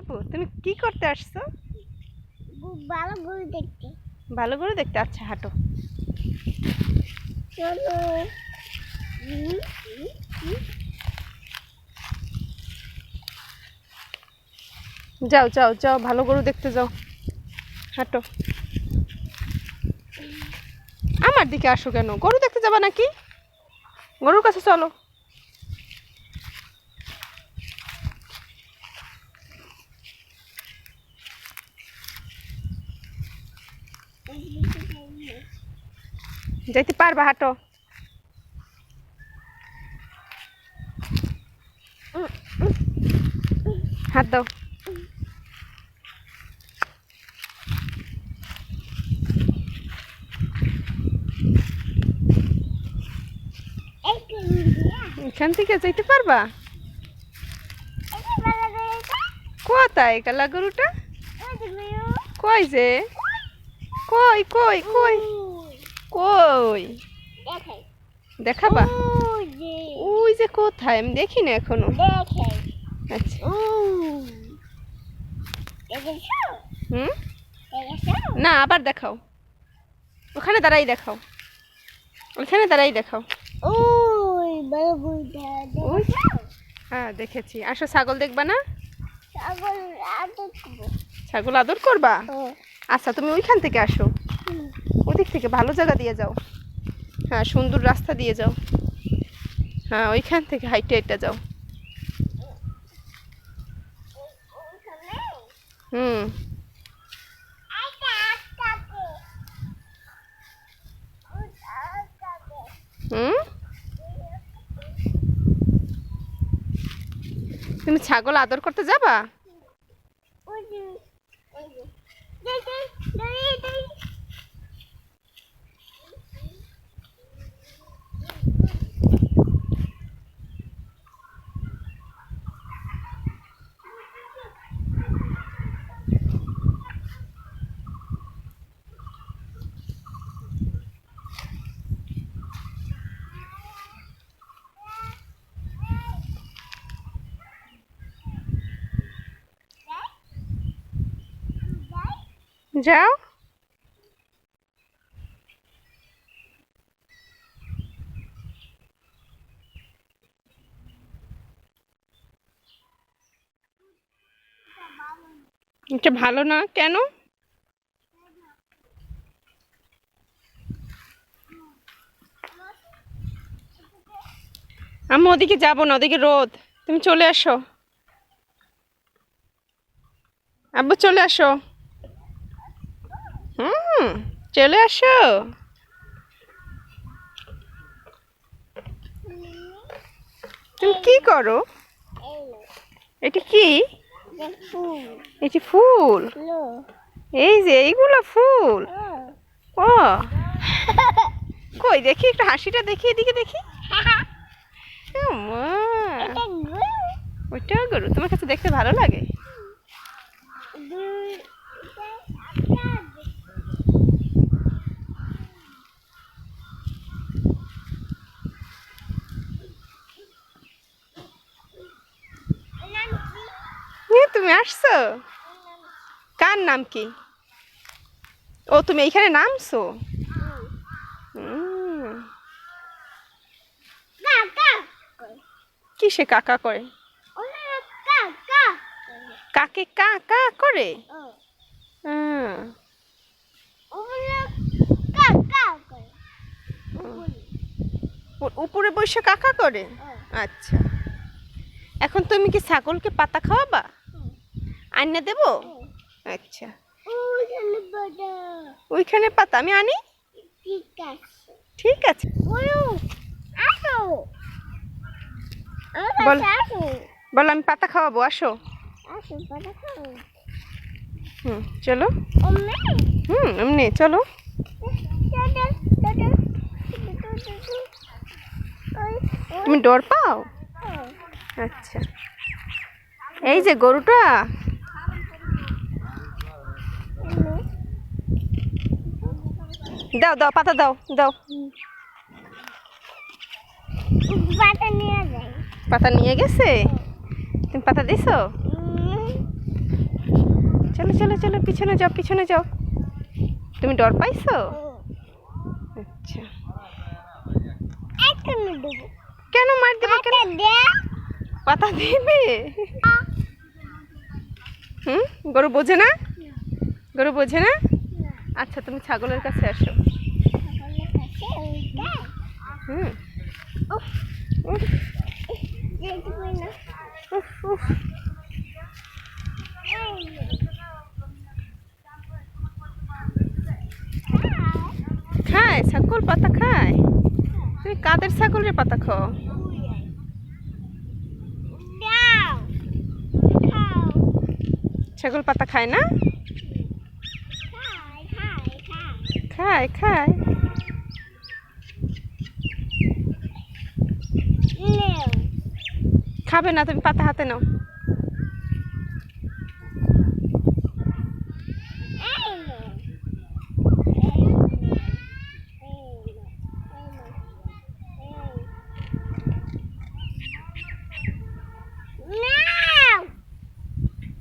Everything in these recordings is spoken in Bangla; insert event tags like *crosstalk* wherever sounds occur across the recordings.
আপু তুমি কি করতে আসছো? ভালো গরু দেখতে। ভালো গরু দেখতে? আচ্ছা হাঁটো। চলো। যাও যাও যাও ভালো গরু দেখতে যাও। হাঁটো। আমার দিকে আসো কেন? গরু দেখতে যাবা নাকি? গরুর কাছে চলো। যাইতে পারবা হাঁটো। হাত দাও। এখান থেকে যাইতে পারবা? কোথায় কালা গরুটা কই যে? কই কই কই কই? দেখাবা? ওই যে। ওই যে কোথায়? আমি দেখি না এখনও আচ্ছা। হুম? না আবার দেখাও। ওখানে দাঁড়াই দেখাও। ওখানে দাঁড়াই দেখাও। হ্যাঁ দেখেছি। আসো ছাগল দেখবা না? ছাগল আদর করব। ছাগল আদর করবা? আচ্ছা তুমি ওইখান থেকে আসো। ওদিক থেকে ভালো জায়গা দিয়ে যাও। হ্যাঁ সুন্দর রাস্তা দিয়ে যাও। হ্যাঁ ওইখান থেকে হাইটে হাইটে যাও। হুম। হুম? তুমি ছাগল আদর করতে যাবা ওই যে ওই যে দে দে দে দে যাও। এটা ভালো না কেন? আমি ওদিকে যাব না, ওদিকে রোদ। তুমি চলে আসো। আব্বু, চলে আসো। হুম চলে আসো। তুমি কি করো? এটা কি? এটি ফুল। এই যে এইগুলো ফুল। ও। কই দেখি একটু হাসিটা দেখি এদিকে দেখি। *laughs* ও মা, এটা গরু। ওইটাও গরু তোমার কাছে দেখতে ভালো লাগে? তুমি আসছো? কার নাম কি? ও তুমি এইখানে নামছো? কি সে কাকা করে? কাকা কাকে কা কা করে? উপরে বসে কাকা করে? আচ্ছা। এখন তুমি কি ছাগলকে পাতা খাওয়াবা? আইনা দেবো? আচ্ছা। ওইখানে পাতা আমি আনি? ঠিক আছে। ঠিক আছে বলো। বল। আমি পাতা খাওয়াবো আসো। হুম চলো। হুম এমনি চলো। তুমি ডর পাও? আচ্ছা। এই যে গরুটা। দাও দাও পাতা দাও দাও। পাতা নিয়ে যাই। পাতা নিয়ে গেছে? তুমি পাতা দিছো? চলো চলো চলো পিছনে যাও পিছনে যাও। তুমি ডর পাইছো? আচ্ছা। কেন মার দেবে কেন? পাতা দিবে? হুম? গরু বোঝে না? গরু বোঝে না? আচ্ছা তুমি ছাগলের কাছে আসো। হুম। খায়, ছাগল পাতা খায়। তুমি কাদের ছাগলের পাতা খাও? ছাগল পাতা খায় না? খায় খায়। খাবে না, তুমি পাতা হাতে নাও।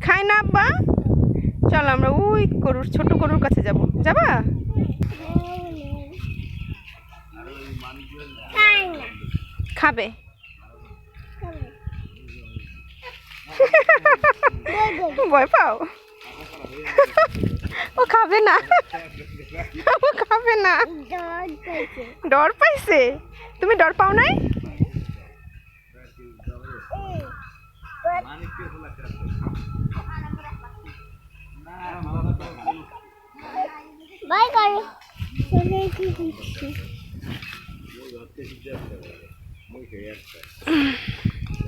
খায় না, আব্বা? চলো আমরা ওই গরুর, ছোট গরুর কাছে যাব। যাবা? খাবে। ভয় পাও? ও খাবে না। ও খাবে না। ডর পাইছে? তুমি ডর পাও নাই? বাই করো চলে কি দিচ্ছি